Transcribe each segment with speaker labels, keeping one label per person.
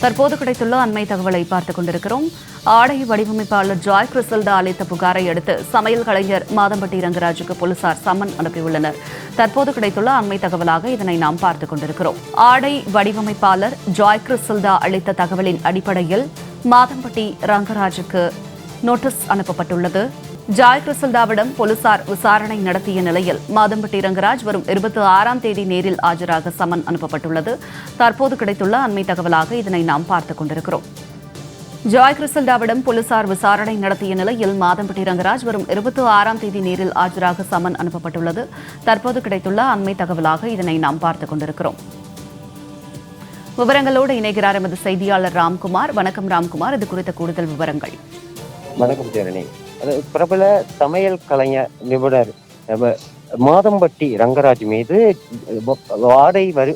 Speaker 1: தற்போது கிடைத்துள்ள அண்மை தகவலை பார்த்துக் கொண்டிருக்கிறோம். ஆடை வடிவமைப்பாளர் ஜாய் கிறிசல்டா அளித்த புகாரை அடுத்து சமையல் கலைஞர் மாதம்பட்டி ரங்கராஜுக்கு போலீசார் சம்மன் அனுப்பியுள்ளனர். தற்போது கிடைத்துள்ள அண்மை தகவலாக இதனை நாம் பார்த்துக் கொண்டிருக்கிறோம். ஆடை வடிவமைப்பாளர் ஜாய் கிறிசல்டா அளித்த தகவலின் அடிப்படையில் மாதம்பட்டி ரங்கராஜுக்கு நோட்டீஸ் அனுப்பப்பட்டுள்ளது. ஜாய் கிறிசல்டாவிடம் போலீசார் விசாரணை நடத்திய நிலையில் மாதம்பட்டி ரங்கராஜ் வரும் இருபத்தி ஆறாம் தேதி நேரில் ஆஜராக சமன் அனுப்பப்பட்டுள்ளது. தற்போது கிடைத்துள்ள அண்மை தகவலாக இதனை நாம் பார்த்துக் கொண்டிருக்கிறோம். ஜாய் கிறிசல்டாவிடம் போலீசார் விசாரணை நடத்திய நிலையில் மாதம்பட்டி ரங்கராஜ் வரும் இருபத்தி ஆறாம் தேதி நேரில் ஆஜராக சமன் அனுப்பப்பட்டுள்ளது. தற்போது கிடைத்துள்ள அண்மை தகவலாக இதனை நாம் பார்த்துக் கொண்டிருக்கிறோம். விவரங்களோடு இணைகிறார் எமது செய்தியாளர் ராம்குமார். வணக்கம் ராம்குமார். இது குறித்த கூடுதல் விவரங்கள்.
Speaker 2: வணக்கம் ஜனனி. பிரபல சமையல் கலைஞர் நிபுணர் மாதம்பட்டி ரங்கராஜ் மீது வாடை வரி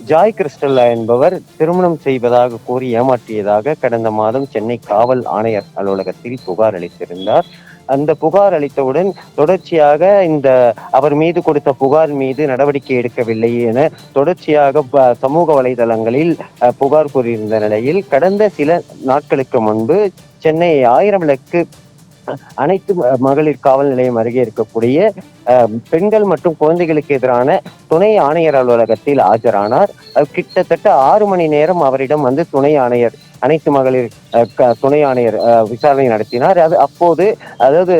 Speaker 2: ஜாய் கிறிஸ்டல்லா என்பவர் திருமணம் செய்வதாக கூறி ஏமாற்றியதாக கடந்த மாதம் சென்னை காவல் ஆணையர் அலுவலகத்தில் புகார் அளித்திருந்தார். அந்த புகார் அளித்தவுடன் தொடர்ச்சியாக இந்த அவர் மீது கொடுத்த புகார் மீது நடவடிக்கை எடுக்கவில்லை என தொடர்ச்சியாக சமூக வலைதளங்களில் அஹ், புகார் கூறியிருந்த நிலையில் கடந்த சில நாட்களுக்கு முன்பு சென்னை ஆயிரம் விளக்கு அனைத்து மகளிர் காவல் நிலையம் அருகே இருக்கக்கூடிய அஹ், பெண்கள் மற்றும் குழந்தைகளுக்கு எதிரான துணை ஆணையர் அலுவலகத்தில் ஆஜரானார். கிட்டத்தட்ட ஆறு மணி நேரம் அவரிடம் வந்து துணை ஆணையர் அனைத்து மகளிர் அஹ், துணை ஆணையர் அஹ், விசாரணை நடத்தினார். அது அப்போது அதாவது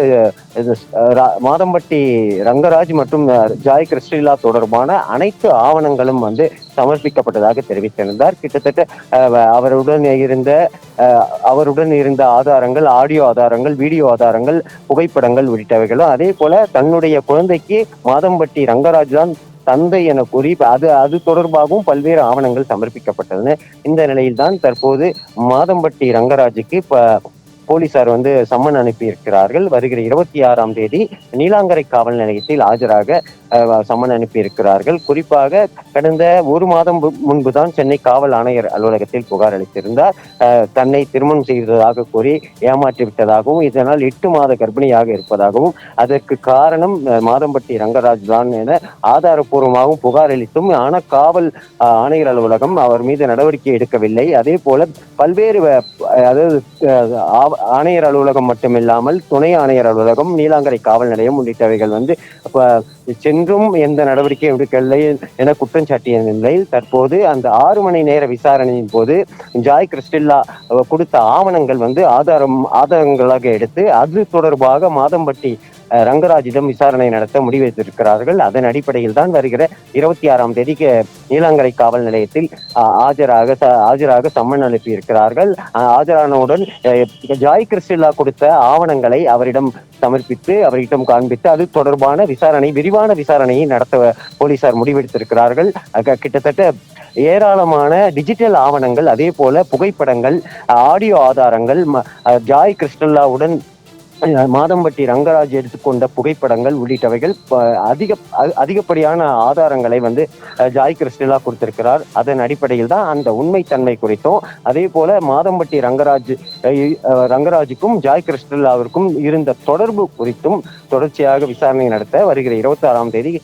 Speaker 2: மாதம்பட்டி ரங்கராஜ் மற்றும் ஜாய் கிறிஸ்டிலா தொடர்பான அனைத்து ஆவணங்களும் வந்து சமர்ப்பிக்கப்பட்டதாக தெரிவித்திருந்தார். கிட்டத்தட்ட அஹ், அவருடன் இருந்த அஹ், அவருடன் இருந்த ஆதாரங்கள் ஆடியோ ஆதாரங்கள் வீடியோ ஆதாரங்கள் புகைப்படங்கள் உள்ளிட்டவைகளும். அதே போல தன்னுடைய குழந்தைக்கு மாதம்பட்டி ரங்கராஜ் தான் தந்தை என கூறி அது அது தொடர்பாகவும் பல்வேறு ஆவணங்கள் சமர்ப்பிக்கப்பட்டன இந்த நிலையில்தான் தற்போது மாதம்பட்டி ரங்கராஜுக்கு போலீசார் வந்து சம்மன் அனுப்பியிருக்கிறார்கள். வருகிற இருபத்தி ஆறாம் தேதி நீலாங்கரை காவல் நிலையத்தில் ஆஜராக சம்மன் அனுப்பியிருக்கிறார்கள். குறிப்பாக கடந்த ஒரு மாதம் முன்பு முன்புதான் சென்னை காவல் ஆணையர் அலுவலகத்தில் புகார் அளித்திருந்தார். தன்னை திருமணம் செய்ததாக கூறி ஏமாற்றி விட்டதாகவும் இதனால் எட்டு மாத கர்ப்பிணியாக இருப்பதாகவும் அதற்கு காரணம் மாதம்பட்டி ரங்கராஜ் தான் என ஆதாரபூர்வமாகவும் புகார் அளித்தும் ஆனால் காவல் ஆணையர் அலுவலகம் அவர் மீது நடவடிக்கை எடுக்கவில்லை. அதே போல பல்வேறு அதாவது ஆணையர் அலுவலகம் மட்டுமில்லாமல் துணை ஆணையர் அலுவலகம் நீலாங்கரை காவல் நிலையம் உள்ளிட்டவைகள் வந்து சென்னை என்றும் எந்த நடவடிக்கையும் எடுக்கவில்லை என குற்றம் சாட்டிய நிலையில் தற்போது அந்த ஆறு மணி நேர விசாரணையின் போது ஜாய் கிறிஸ்டில்லா கொடுத்த ஆவணங்கள் வந்து ஆதாரம் ஆதாரங்களாக எடுத்து அது தொடர்பாக மாதம்பட்டி ரங்கராஜிடம் விசாரணை நடத்த முடிவெடுத்திருக்கிறார்கள். அதன் அடிப்படையில் தான் வருகிற இருபத்தி ஆறாம் தேதிக்கு நீலாங்கரை காவல் நிலையத்தில் ஆஜராக ச- ஆஜராக சம்மன் அனுப்பியிருக்கிறார்கள். ஆஜரானவுடன் ஜாய் கிறிஸ்டில்லா கொடுத்த ஆவணங்களை அவரிடம் சமர்ப்பித்து அவரிடம் காண்பித்து அது தொடர்பான விசாரணை விரிவான விசாரணையை நடத்த போலீசார் முடிவெடுத்திருக்கிறார்கள். கிட்டத்தட்ட ஏராளமான டிஜிட்டல் ஆவணங்கள் அதே போல புகைப்படங்கள் ஆடியோ ஆதாரங்கள் ம- ஜாய் கிறிஸ்டல்லாவுடன் மாதம்பட்டி ரங்கராஜ் எடுத்துக்கொண்ட புகைப்படங்கள் உள்ளிட்டவைகள் அதிக அதிகப்படியான ஆதாரங்களை வந்து ஜாய் கிறிஸ்டலா கொடுத்திருக்கிறார். அதன் அடிப்படையில் தான் அந்த உண்மைத்தன்மை குறித்தும் அதே போல மாதம்பட்டி ரங்கராஜ் ரங்கராஜுக்கும் ஜாய் கிறிஸ்டலாவிற்கும் இருந்த தொடர்பு குறித்தும் தொடர்ச்சியாக விசாரணை நடத்த வருகிற இருபத்தி ஆறாம் தேதி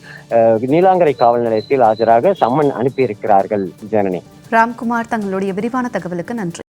Speaker 2: நீலாங்கரை காவல் நிலையத்தில் ஆஜராக சம்மன் அனுப்பியிருக்கிறார்கள் ஜனனி.
Speaker 1: ராம்குமார் தங்களுடைய விரிவான தகவலுக்கு நன்றி.